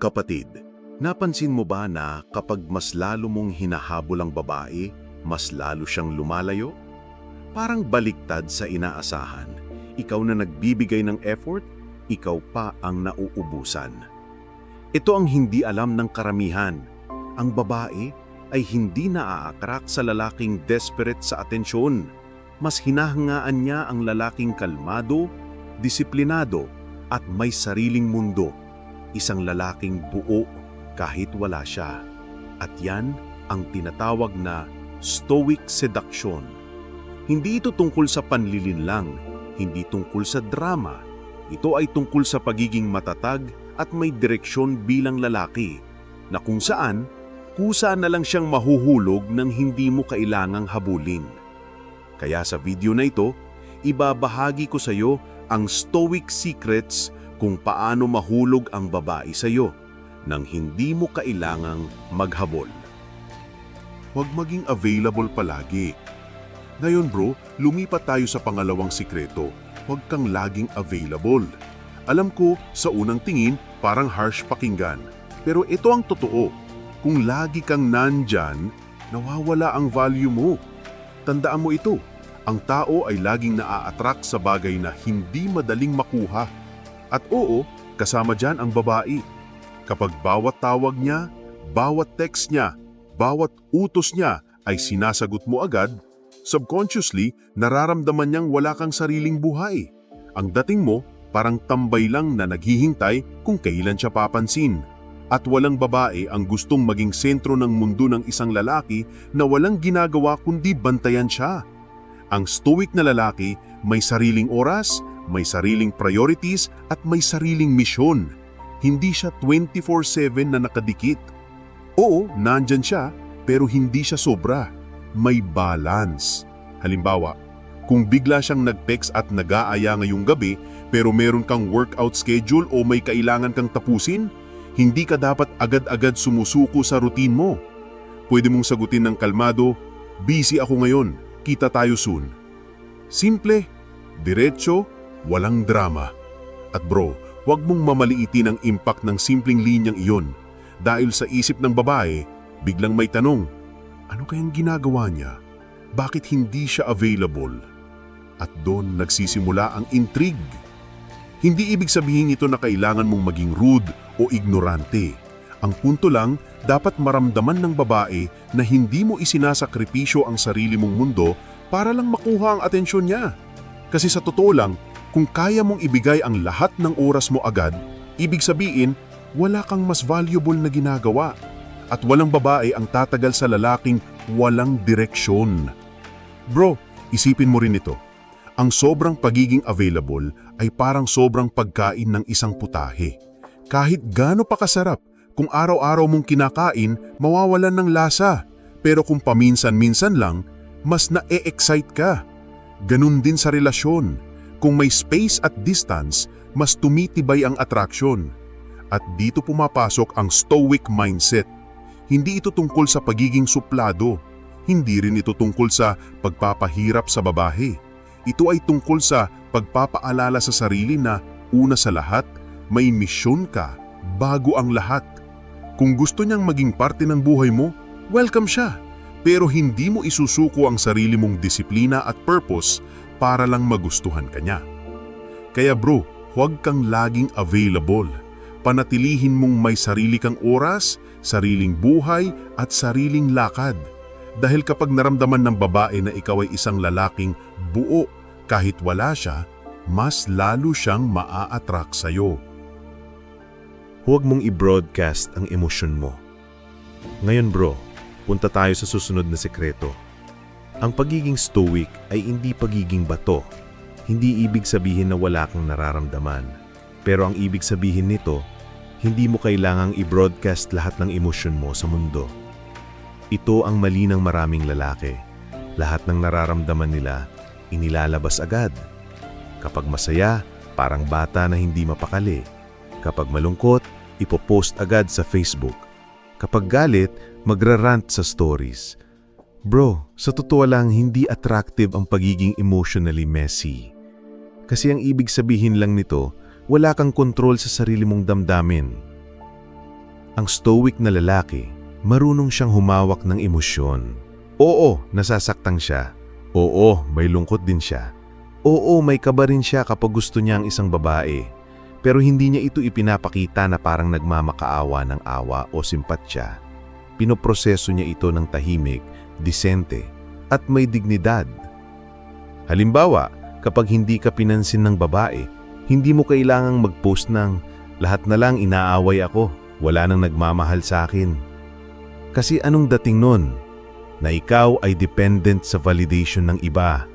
Kapatid, napansin mo ba na kapag mas lalo mong hinahabol ang babae, mas lalo siyang lumalayo? Parang baliktad sa inaasahan. Ikaw na nagbibigay ng effort, ikaw pa ang nauubusan. Ito ang hindi alam ng karamihan. Ang babae ay hindi naaattract sa lalaking desperate sa atensyon. Mas hinahangaan niya ang lalaking kalmado, disiplinado, at may sariling mundo. Isang lalaking buo kahit wala siya. At yan ang tinatawag na stoic seduction. Hindi ito tungkol sa panlilinlang, hindi tungkol sa drama. Ito ay tungkol sa pagiging matatag at may direksyon bilang lalaki, na kung saan, kusa na lang siyang mahuhulog nang hindi mo kailangang habulin. Kaya sa video na ito, ibabahagi ko sa iyo ang stoic secrets kung paano mahulog ang babae sa iyo nang hindi mo kailangang maghabol. Huwag maging available palagi. Ngayon bro, lumipat tayo sa pangalawang sikreto. Huwag kang laging available. Alam ko, sa unang tingin, parang harsh pakinggan. Pero ito ang totoo. Kung lagi kang nandyan, nawawala ang value mo. Tandaan mo ito, ang tao ay laging naa-attract sa bagay na hindi madaling makuha. At oo, kasama dyan ang babae. Kapag bawat tawag niya, bawat text niya, bawat utos niya ay sinasagot mo agad, subconsciously nararamdaman niyang wala kang sariling buhay. Ang dating mo, parang tambay lang na naghihintay kung kailan siya papansin. At walang babae ang gustong maging sentro ng mundo ng isang lalaki na walang ginagawa kundi bantayan siya. Ang stoic na lalaki may sariling oras, may sariling priorities at may sariling misyon. Hindi siya 24-7 na nakadikit. Oo, nandyan siya, pero hindi siya sobra. May balance. Halimbawa, kung bigla siyang nag-text at nag-aaya ngayong gabi pero meron kang workout schedule o may kailangan kang tapusin, hindi ka dapat agad-agad sumusuko sa routine mo. Pwede mong sagutin ng kalmado, busy ako ngayon, kita tayo soon. Simple, diretso, walang drama. At bro, huwag mong mamaliitin ang impact ng simpleng linyang iyon dahil sa isip ng babae, biglang may tanong, ano kayang ginagawa niya? Bakit hindi siya available? At doon nagsisimula ang intrigue. Hindi ibig sabihin ito na kailangan mong maging rude o ignorante. Ang punto lang, dapat maramdaman ng babae na hindi mo isinasakripisyo ang sarili mong mundo para lang makuha ang atensyon niya. Kasi sa totoo lang, kung kaya mong ibigay ang lahat ng oras mo agad, ibig sabihin, wala kang mas valuable na ginagawa. At walang babae ang tatagal sa lalaking walang direksyon. Bro, isipin mo rin ito. Ang sobrang pagiging available ay parang sobrang pagkain ng isang putahe. Kahit gaano pa kasarap, kung araw-araw mong kinakain, mawawalan ng lasa. Pero kung paminsan-minsan lang, mas na-e-excite ka. Ganun din sa relasyon. Kung may space at distance, mas tumitibay ang attraction. At dito pumapasok ang stoic mindset. Hindi ito tungkol sa pagiging suplado. Hindi rin ito tungkol sa pagpapahirap sa babae. Ito ay tungkol sa pagpapaalala sa sarili na una sa lahat, may misyon ka bago ang lahat. Kung gusto niyang maging parte ng buhay mo, welcome siya. Pero hindi mo isusuko ang sarili mong disiplina at purpose para lang magustuhan ka niya. Kaya bro, huwag kang laging available. Panatilihin mong may sarili kang oras, sariling buhay at sariling lakad. Dahil kapag naramdaman ng babae na ikaw ay isang lalaking buo kahit wala siya, mas lalo siyang maa-attract sa'yo. Huwag mong i-broadcast ang emosyon mo. Ngayon bro, punta tayo sa susunod na sekreto. Ang pagiging stoic ay hindi pagiging bato. Hindi ibig sabihin na wala kang nararamdaman. Pero ang ibig sabihin nito, hindi mo kailangang i-broadcast lahat ng emosyon mo sa mundo. Ito ang mali ng maraming lalaki. Lahat ng nararamdaman nila, inilalabas agad. Kapag masaya, parang bata na hindi mapakali. Kapag malungkot, ipopost agad sa Facebook. Kapag galit, magrarant sa stories. Bro, sa totoo lang hindi attractive ang pagiging emotionally messy. Kasi ang ibig sabihin lang nito, wala kang kontrol sa sarili mong damdamin. Ang stoic na lalaki, marunong siyang humawak ng emosyon. Oo, nasasaktan siya. Oo, may lungkot din siya. Oo, may kaba rin siya kapag gusto niya ang isang babae. Pero hindi niya ito ipinapakita na parang nagmamakaawa ng awa o simpatsya. Pinoproseso niya ito ng tahimik, disente, at may dignidad. Halimbawa, kapag hindi ka pinansin ng babae, hindi mo kailangang mag-post ng lahat na lang inaaway ako, wala nang nagmamahal sa akin. Kasi anong dating nun? Na ikaw ay dependent sa validation ng iba,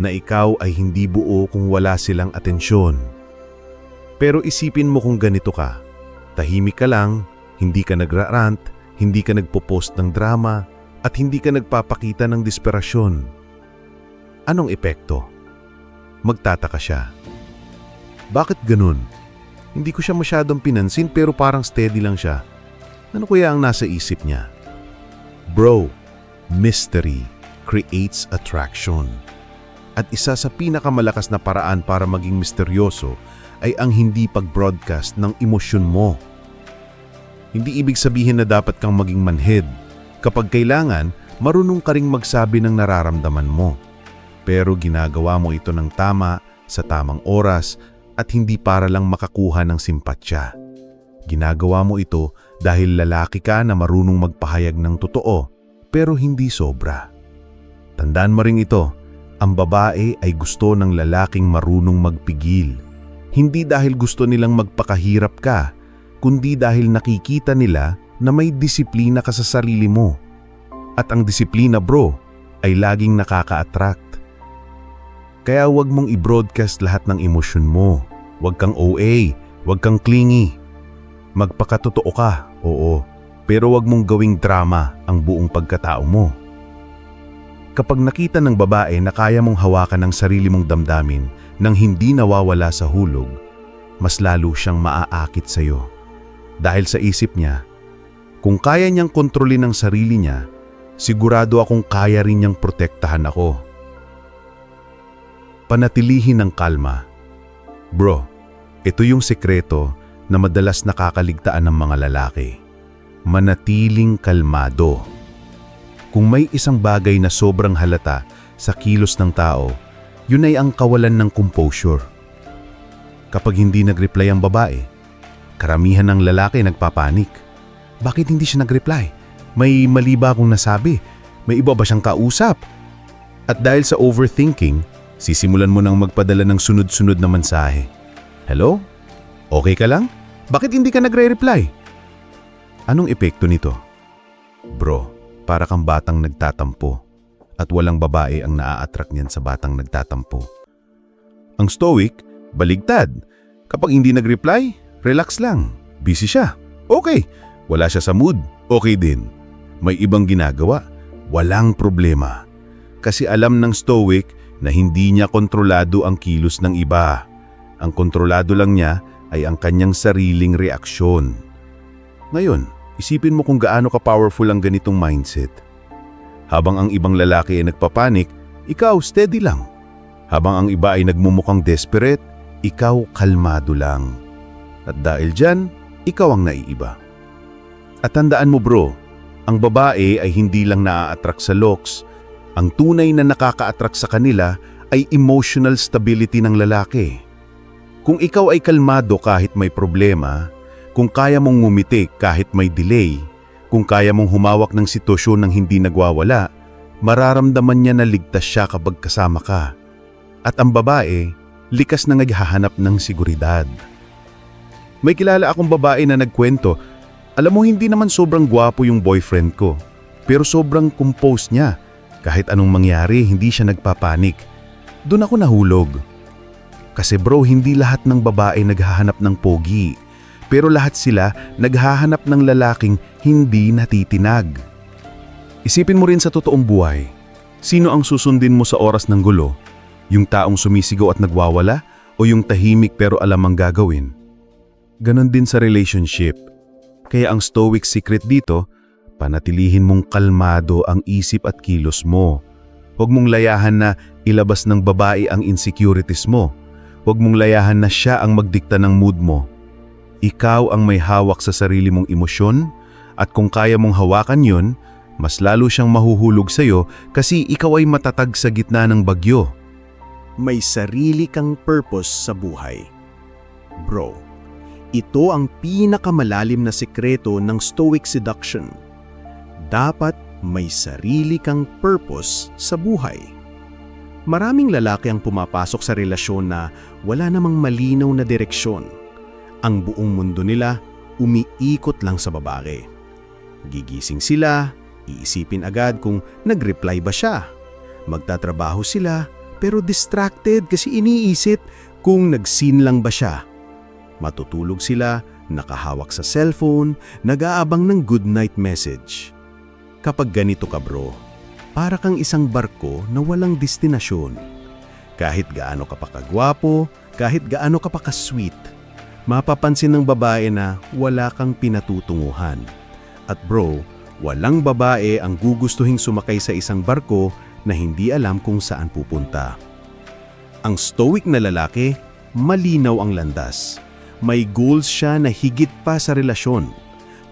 na ikaw ay hindi buo kung wala silang atensyon. Pero isipin mo kung ganito ka. Tahimik ka lang, hindi ka nagra-rant, hindi ka nagpo-post ng drama, at hindi ka nagpapakita ng desperasyon. Anong epekto? Magtataka siya. Bakit ganun? Hindi ko siya masyadong pinansin pero parang steady lang siya. Ano kaya ang nasa isip niya? Bro, mystery creates attraction. At isa sa pinakamalakas na paraan para maging misteryoso ay ang hindi pag-broadcast ng emosyon mo. Hindi ibig sabihin na dapat kang maging manhid. Kapag kailangan, marunong ka ring magsabi ng nararamdaman mo. Pero ginagawa mo ito ng tama, sa tamang oras, at hindi para lang makakuha ng simpatsya. Ginagawa mo ito dahil lalaki ka na marunong magpahayag ng totoo, pero hindi sobra. Tandaan mo rin ito, ang babae ay gusto ng lalaking marunong magpigil. Hindi dahil gusto nilang magpakahirap ka, kundi dahil nakikita nila na may disiplina ka sa sarili mo. At ang disiplina bro ay laging nakaka-attract. Kaya huwag mong i-broadcast lahat ng emosyon mo. Huwag kang OA, huwag kang clingy. Magpakatotoo ka, oo. Pero huwag mong gawing drama ang buong pagkatao mo. Kapag nakita ng babae na kaya mong hawakan ang sarili mong damdamin nang hindi nawawala sa hulog, mas lalo siyang maaakit sa iyo. Dahil sa isip niya, kung kaya niyang kontrolin ang sarili niya, sigurado akong kaya rin niyang protektahan ako. Panatilihin ng kalma. Bro, ito yung sekreto na madalas nakakaligtaan ng mga lalaki. Manatiling kalmado. Kung may isang bagay na sobrang halata sa kilos ng tao, yun ay ang kawalan ng composure. Kapag hindi nag-reply ang babae, karamihan ng lalaki nagpapanik. Bakit hindi siya nag-reply? May mali ba akong nasabi? May iba ba siyang kausap? At dahil sa overthinking, sisimulan mo nang magpadala ng sunod-sunod na mensahe. Hello? Okay ka lang? Bakit hindi ka nagre-reply? Anong epekto nito? Bro, para kang batang nagtatampo at walang babae ang naa-attract niyan sa batang nagtatampo. Ang stoic, baligtad. Kapag hindi nag-reply, relax lang. Busy siya. Okay. Wala siya sa mood. Okay din. May ibang ginagawa. Walang problema. Kasi alam ng stoic na hindi niya kontrolado ang kilos ng iba. Ang kontrolado lang niya ay ang kanyang sariling reaksyon. Ngayon, isipin mo kung gaano ka-powerful ang ganitong mindset. Habang ang ibang lalaki ay nagpapanik, ikaw steady lang. Habang ang iba ay nagmumukhang desperate, ikaw kalmado lang. At dahil dyan, ikaw ang naiiba. At tandaan mo bro, ang babae ay hindi lang naa-attract sa looks. Ang tunay na nakaka-attract sa kanila ay emotional stability ng lalaki. Kung ikaw ay kalmado kahit may problema, kung kaya mong ngumiti kahit may delay, kung kaya mong humawak ng sitwasyon ng hindi nagwawala, mararamdaman niya na ligtas siya kapag kasama ka. At ang babae, likas na naghahanap ng seguridad. May kilala akong babae na nagkwento, alam mo hindi naman sobrang gwapo yung boyfriend ko, pero sobrang composed niya. Kahit anong mangyari, hindi siya nagpapanik. Doon ako nahulog. Kasi bro, hindi lahat ng babae naghahanap ng pogi. Pero lahat sila naghahanap ng lalaking hindi natitinag. Isipin mo rin sa totoong buhay. Sino ang susundin mo sa oras ng gulo? Yung taong sumisigaw at nagwawala o yung tahimik pero alam ang gagawin? Ganon din sa relationship. Kaya ang stoic secret dito, panatilihin mong kalmado ang isip at kilos mo. Huwag mong layahan na ilabas ng babae ang insecurities mo. Huwag mong layahan na siya ang magdikta ng mood mo. Ikaw ang may hawak sa sarili mong emosyon at kung kaya mong hawakan yon, mas lalo siyang mahuhulog sa'yo kasi ikaw ay matatag sa gitna ng bagyo. May sarili kang purpose sa buhay. Bro, ito ang pinakamalalim na sekreto ng Stoic Seduction. Dapat may sarili kang purpose sa buhay. Maraming lalaki ang pumapasok sa relasyon na wala namang malinaw na direksyon. Ang buong mundo nila umiikot lang sa babae. Gigising sila, iisipin agad kung nag-reply ba siya. Magtatrabaho sila pero distracted kasi iniisip kung nag-scene lang ba siya. Matutulog sila, nakahawak sa cellphone, nag-aabang ng good night message. Kapag ganito ka bro, para kang isang barko na walang destinasyon. Kahit gaano ka pa kagwapo, kahit gaano ka pa ka-sweet, mapapansin ng babae na wala kang pinatutunguhan. At bro, walang babae ang gugustuhing sumakay sa isang barko na hindi alam kung saan pupunta. Ang stoic na lalaki, malinaw ang landas. May goals siya na higit pa sa relasyon.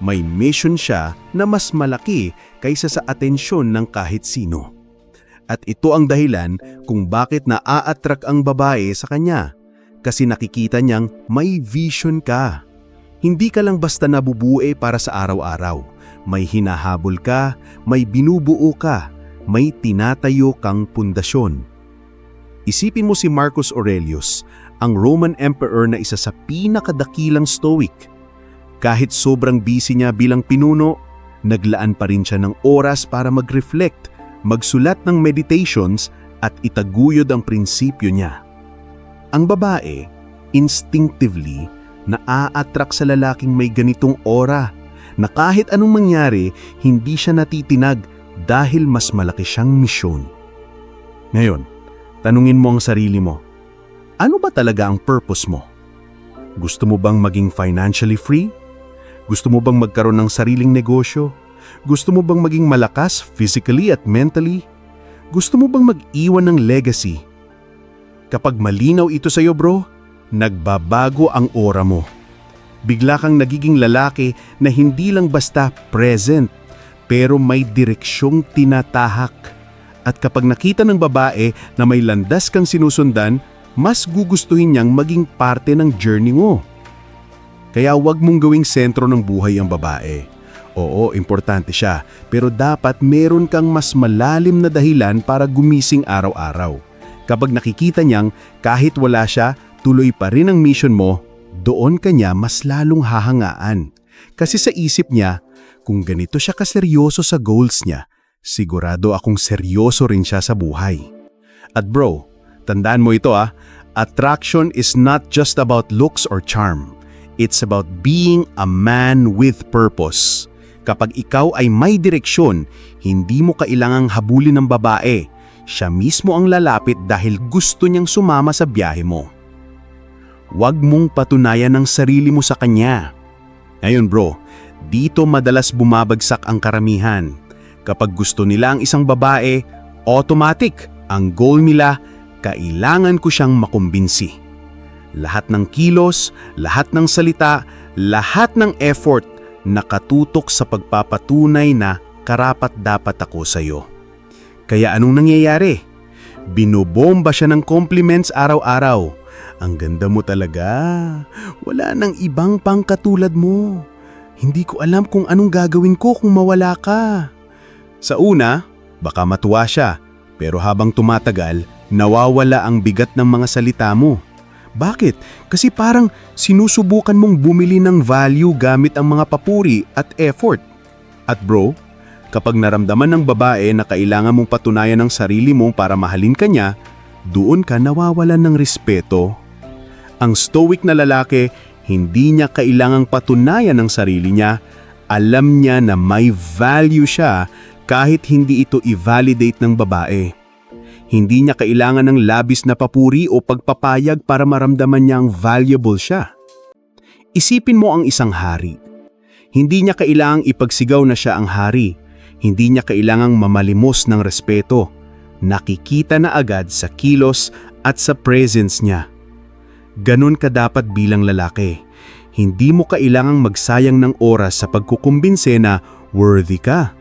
May mission siya na mas malaki kaysa sa atensyon ng kahit sino. At ito ang dahilan kung bakit naa-attract ang babae sa kanya. Kasi nakikita niyang may vision ka. Hindi ka lang basta nabubue para sa araw-araw. May hinahabol ka, may binubuo ka, may tinatayo kang pundasyon. Isipin mo si Marcus Aurelius, ang Roman Emperor na isa sa pinakadakilang stoic. Kahit sobrang busy niya bilang pinuno, naglaan pa rin siya ng oras para mag-reflect, magsulat ng meditations at itaguyod ang prinsipyo niya. Ang babae, instinctively, naa-attract sa lalaking may ganitong aura na kahit anong mangyari, hindi siya natitinag dahil mas malaki siyang misyon. Ngayon, tanungin mo ang sarili mo, ano ba talaga ang purpose mo? Gusto mo bang maging financially free? Gusto mo bang magkaroon ng sariling negosyo? Gusto mo bang maging malakas physically at mentally? Gusto mo bang mag-iwan ng legacy? Kapag malinaw ito sa iyo bro, nagbabago ang aura mo. Bigla kang nagiging lalaki na hindi lang basta present, pero may direksyong tinatahak. At kapag nakita ng babae na may landas kang sinusundan, mas gugustuhin niyang maging parte ng journey mo. Kaya huwag mong gawing sentro ng buhay ang babae. Oo, importante siya, pero dapat meron kang mas malalim na dahilan para gumising araw-araw. Kapag nakikita niyang kahit wala siya, tuloy pa rin ang mission mo, doon kanya mas lalong hahangaan. Kasi sa isip niya, kung ganito siya kaseryoso sa goals niya, sigurado akong seryoso rin siya sa buhay. At bro, tandaan mo ito ah, attraction is not just about looks or charm. It's about being a man with purpose. Kapag ikaw ay may direksyon, hindi mo kailangang habulin ng babae. Siya mismo ang lalapit dahil gusto niyang sumama sa biyahe mo. Huwag mong patunayan ang sarili mo sa kanya. Ngayon bro, dito madalas bumabagsak ang karamihan. Kapag gusto nila ang isang babae, automatic ang goal nila, kailangan ko siyang makumbinsi. Lahat ng kilos, lahat ng salita, lahat ng effort nakatutok sa pagpapatunay na karapat dapat ako sa iyo. Kaya anong nangyayari? Binobomba siya ng compliments araw-araw. Ang ganda mo talaga. Wala nang ibang pangkatulad mo. Hindi ko alam kung anong gagawin ko kung mawala ka. Sa una, baka matuwa siya. Pero habang tumatagal, nawawala ang bigat ng mga salita mo. Bakit? Kasi parang sinusubukan mong bumili ng value gamit ang mga papuri at effort. At bro, kapag naramdaman ng babae na kailangan mong patunayan ang sarili mo para mahalin ka niya, doon ka nawawalan ng respeto. Ang stoic na lalaki, hindi niya kailangang patunayan ang sarili niya. Alam niya na may value siya kahit hindi ito i-validate ng babae. Hindi niya kailangan ng labis na papuri o pagpapayag para maramdaman niyang valuable siya. Isipin mo ang isang hari. Hindi niya kailangang ipagsigaw na siya ang hari. Hindi niya kailangang mamalimos ng respeto. Nakikita na agad sa kilos at sa presence niya. Ganon ka dapat bilang lalaki. Hindi mo kailangang magsayang ng oras sa pagkukumbinse na worthy ka.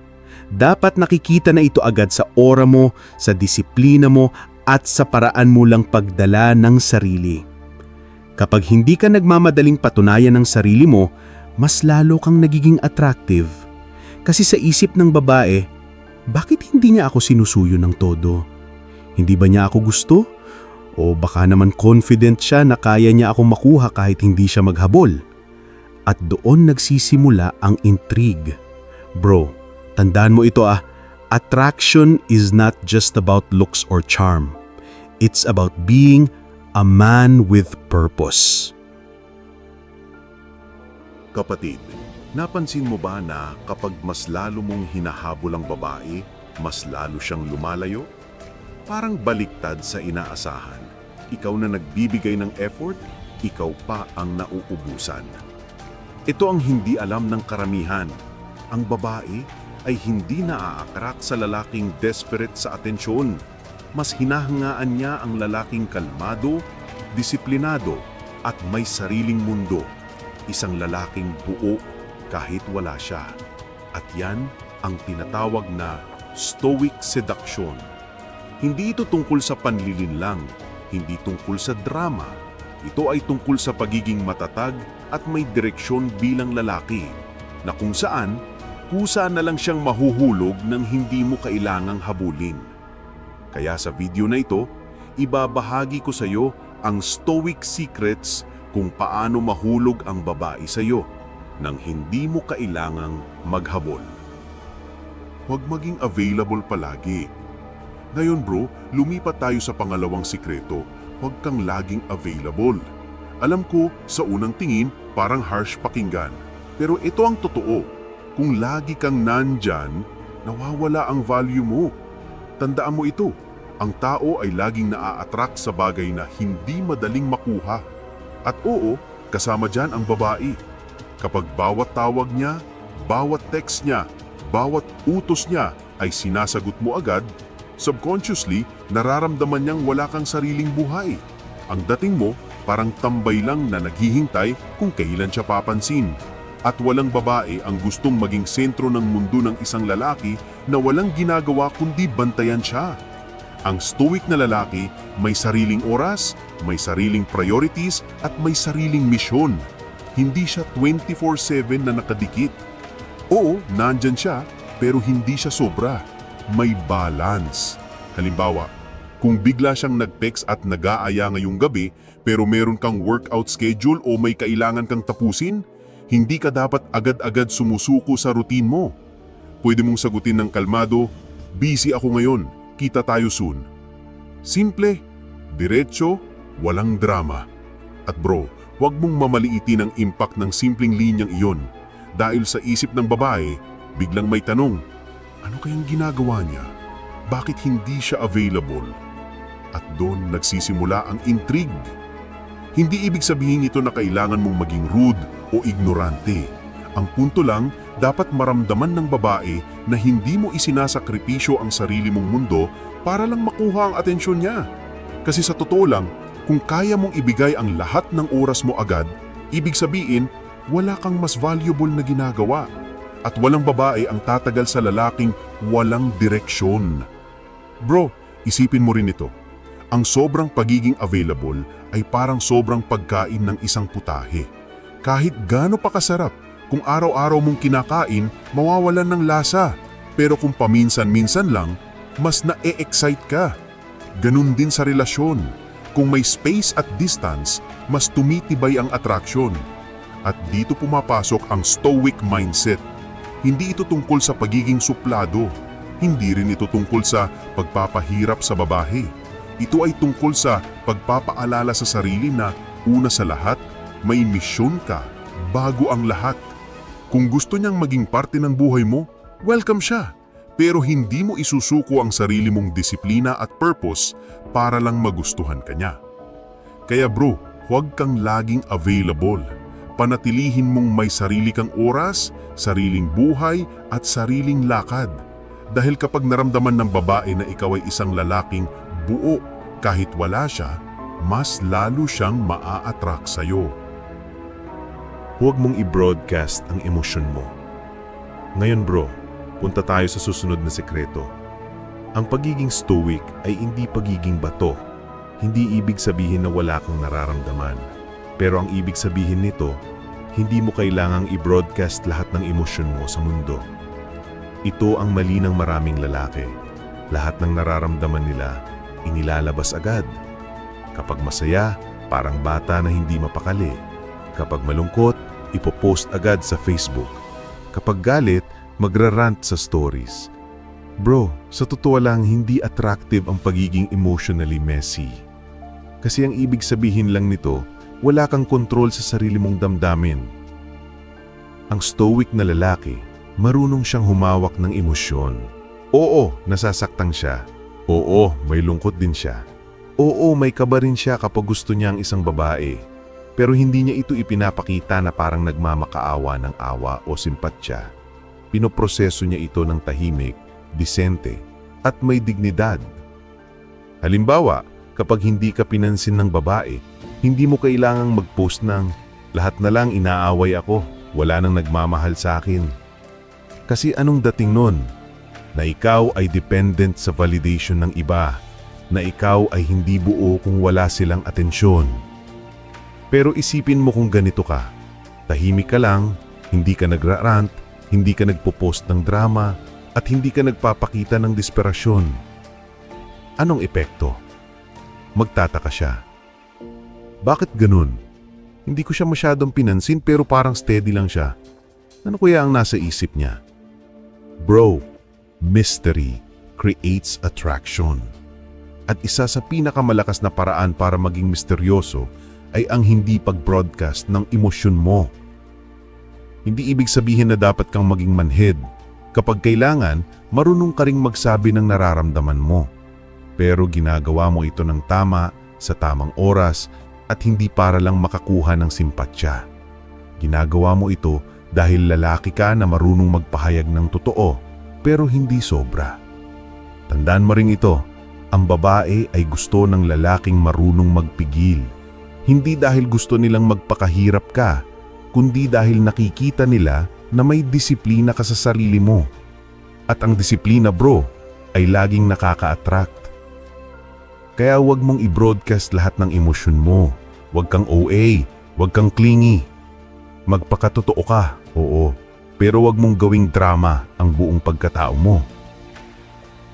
Dapat nakikita na ito agad sa aura mo, sa disiplina mo, at sa paraan mo lang pagdala ng sarili. Kapag hindi ka nagmamadaling patunayan ng sarili mo, mas lalo kang nagiging attractive. Kasi sa isip ng babae, bakit hindi niya ako sinusuyo ng todo? Hindi ba niya ako gusto? O baka naman confident siya na kaya niya akong makuha kahit hindi siya maghabol. At doon nagsisimula ang intrigue. Bro, tandaan mo ito ah, attraction is not just about looks or charm. It's about being a man with purpose. Kapatid, napansin mo ba na kapag mas lalo mong hinahabol ang babae, mas lalo siyang lumalayo? Parang baliktad sa inaasahan. Ikaw na nagbibigay ng effort, ikaw pa ang nauubusan. Ito ang hindi alam ng karamihan. Ang babae ay hindi naaakrak sa lalaking desperate sa atensyon. Mas hinahangaan niya ang lalaking kalmado, disiplinado, at may sariling mundo. Isang lalaking buo kahit wala siya. At yan ang tinatawag na stoic seduction. Hindi ito tungkol sa panlilin lang, hindi tungkol sa drama. Ito ay tungkol sa pagiging matatag at may direksyon bilang lalaki, na kung saan, kusa na lang siyang mahuhulog nang hindi mo kailangang habulin. Kaya sa video na ito, ibabahagi ko sa iyo ang stoic secrets kung paano mahulog ang babae sa iyo nang hindi mo kailangang maghabol. Huwag maging available palagi. Ngayon bro, lumipat tayo sa pangalawang sikreto. Huwag kang laging available. Alam ko, sa unang tingin, parang harsh pakinggan. Pero ito ang totoo. Kung lagi kang nandyan, nawawala ang value mo. Tandaan mo ito, ang tao ay laging naa-attract sa bagay na hindi madaling makuha. At oo, kasama dyan ang babae. Kapag bawat tawag niya, bawat text niya, bawat utos niya ay sinasagot mo agad, subconsciously nararamdaman niyang wala kang sariling buhay. Ang dating mo parang tambay lang na naghihintay kung kailan siya papansin. At walang babae ang gustong maging sentro ng mundo ng isang lalaki na walang ginagawa kundi bantayan siya. Ang stoic na lalaki may sariling oras, may sariling priorities at may sariling misyon. Hindi siya 24-7 na nakadikit. Oo, nandyan siya, pero hindi siya sobra. May balance. Halimbawa, kung bigla siyang nag-text at nag-aaya ngayong gabi pero meron kang workout schedule o may kailangan kang tapusin, hindi ka dapat agad-agad sumusuko sa routine mo. Pwede mong sagutin ng kalmado, busy ako ngayon, kita tayo soon. Simple, diretso, walang drama. At bro, huwag mong mamaliitin ang impact ng simpleng linyang iyon dahil sa isip ng babae, biglang may tanong, ano kayang ginagawa niya? Bakit hindi siya available? At doon nagsisimula ang intrigue. Hindi ibig sabihin ito na kailangan mong maging rude o ignorante. Ang punto lang, dapat maramdaman ng babae na hindi mo isinasakripisyo ang sarili mong mundo para lang makuha ang atensyon niya. Kasi sa totoo lang, kung kaya mong ibigay ang lahat ng oras mo agad, ibig sabihin, wala kang mas valuable na ginagawa. At walang babae ang tatagal sa lalaking walang direksyon. Bro, isipin mo rin ito. Ang sobrang pagiging available ay parang sobrang pagkain ng isang putahe. Kahit gaano pa kasarap, kung araw-araw mong kinakain, mawawalan ng lasa. Pero kung paminsan-minsan lang, mas na-e-excite ka. Ganun din sa relasyon. Kung may space at distance, mas tumitibay ang attraction. At dito pumapasok ang stoic mindset. Hindi ito tungkol sa pagiging suplado. Hindi rin ito tungkol sa pagpapahirap sa babae. Ito ay tungkol sa pagpapaalala sa sarili na una sa lahat, may misyon ka bago ang lahat. Kung gusto niyang maging parte ng buhay mo, welcome siya. Pero hindi mo isusuko ang sarili mong disiplina at purpose para lang magustuhan ka niya. Kaya bro, huwag kang laging available. Panatilihin mong may sarili kang oras, sariling buhay at sariling lakad. Dahil kapag naramdaman ng babae na ikaw ay isang lalaking buo kahit wala siya, mas lalo siyang maa-attract sa'yo. Huwag mong i-broadcast ang emosyon mo. Ngayon bro, punta tayo sa susunod na sekreto. Ang pagiging stoic ay hindi pagiging bato. Hindi ibig sabihin na wala kang nararamdaman. Pero ang ibig sabihin nito, hindi mo kailangang i-broadcast lahat ng emosyon mo sa mundo. Ito ang mali ng maraming lalaki. Lahat ng nararamdaman nila, inilalabas agad. Kapag masaya, parang bata na hindi mapakali. Kapag malungkot, ipopost agad sa Facebook. Kapag galit, magrarant sa stories. Bro, sa totoo lang hindi attractive ang pagiging emotionally messy. Kasi ang ibig sabihin lang nito, wala kang kontrol sa sarili mong damdamin. Ang stoic na lalaki, marunong siyang humawak ng emosyon. Oo, nasasaktan siya. Oo, may lungkot din siya. Oo, may kaba rin siya kapag gusto niya ang isang babae. Pero hindi niya ito ipinapakita na parang nagmamakaawa ng awa o simpatya. Pinoproseso niya ito ng tahimik, disente, at may dignidad. Halimbawa, kapag hindi ka pinansin ng babae, hindi mo kailangang mag-post ng lahat na lang inaaway ako, wala nang nagmamahal sa akin. Kasi anong dating nun? Na ikaw ay dependent sa validation ng iba, na ikaw ay hindi buo kung wala silang atensyon. Pero isipin mo kung ganito ka. Tahimik ka lang, hindi ka nagra-rant, hindi ka nagpo-post ng drama, at hindi ka nagpapakita ng desperasyon. Anong epekto? Magtataka siya. Bakit ganun? Hindi ko siya masyadong pinansin pero parang steady lang siya. Ano kaya ang nasa isip niya? Bro, mystery creates attraction. At isa sa pinakamalakas na paraan para maging misteryoso ay ang hindi pag-broadcast ng emosyon mo. Hindi ibig sabihin na dapat kang maging manhid. Kapag kailangan, marunong ka ring magsabi ng nararamdaman mo. Pero ginagawa mo ito ng tama, sa tamang oras, at hindi para lang makakuha ng simpatya. Ginagawa mo ito dahil lalaki ka na marunong magpahayag ng totoo, pero hindi sobra. Tandaan mo rin ito, ang babae ay gusto ng lalaking marunong magpigil. Hindi dahil gusto nilang magpakahirap ka, kundi dahil nakikita nila na may disiplina ka sa sarili mo. At ang disiplina bro, ay laging nakaka-attract. Kaya huwag mong i-broadcast lahat ng emosyon mo. Huwag kang OA, huwag kang clingy. Magpakatotoo ka, oo. Pero huwag mong gawing drama ang buong pagkatao mo.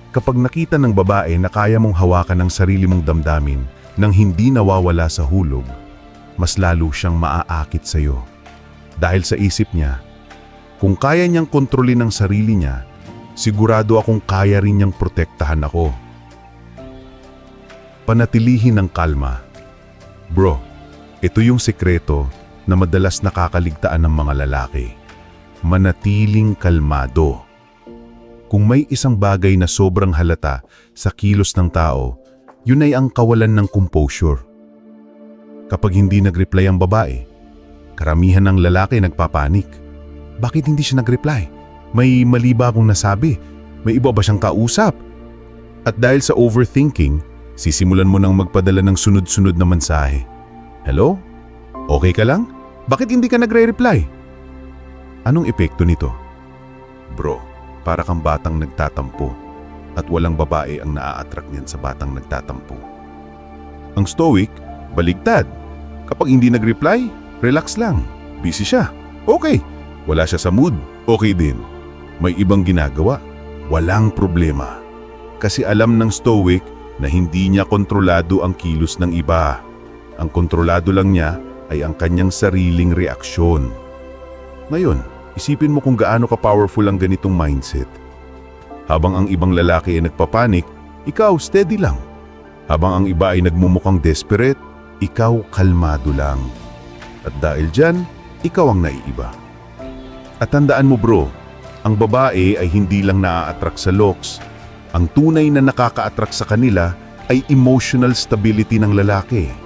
Kapag nakita ng babae na kaya mong hawakan ang sarili mong damdamin nang hindi nawawala sa hulog, mas lalo siyang maaakit sa iyo. Dahil sa isip niya, kung kaya niyang kontrolin ang sarili niya, sigurado akong kaya rin niyang protektahan ako. Panatilihin ng kalma. Bro, ito yung sekreto na madalas nakakaligtaan ng mga lalaki. Manatiling kalmado. Kung may isang bagay na sobrang halata sa kilos ng tao, yun ay ang kawalan ng composure. Kapag hindi nag-reply ang babae, karamihan ng lalaki nagpapanik. Bakit hindi siya nag-reply? May mali ba akong nasabi? May iba ba siyang kausap? At dahil sa overthinking, sisimulan mo nang magpadala ng sunod-sunod na mensahe. Hello? Okay ka lang? Bakit hindi ka nagre-reply? Anong epekto nito? Bro, para kang batang nagtatampo at walang babae ang naa-attract niyan sa batang nagtatampo. Ang stoic, baligtad. Kapag hindi nag-reply, relax lang. Busy siya. Okay. Wala siya sa mood. Okay din. May ibang ginagawa. Walang problema. Kasi alam ng stoic na hindi niya kontrolado ang kilos ng iba. Ang kontrolado lang niya ay ang kanyang sariling reaksyon. Ngayon, isipin mo kung gaano ka-powerful ang ganitong mindset. Habang ang ibang lalaki ay nagpapanik, ikaw steady lang. Habang ang iba ay nagmumukhang desperate, ikaw kalmado lang. At dahil dyan, ikaw ang naiiba. At tandaan mo bro, ang babae ay hindi lang naa-attract sa looks. Ang tunay na nakaka-attract sa kanila ay emotional stability ng lalaki.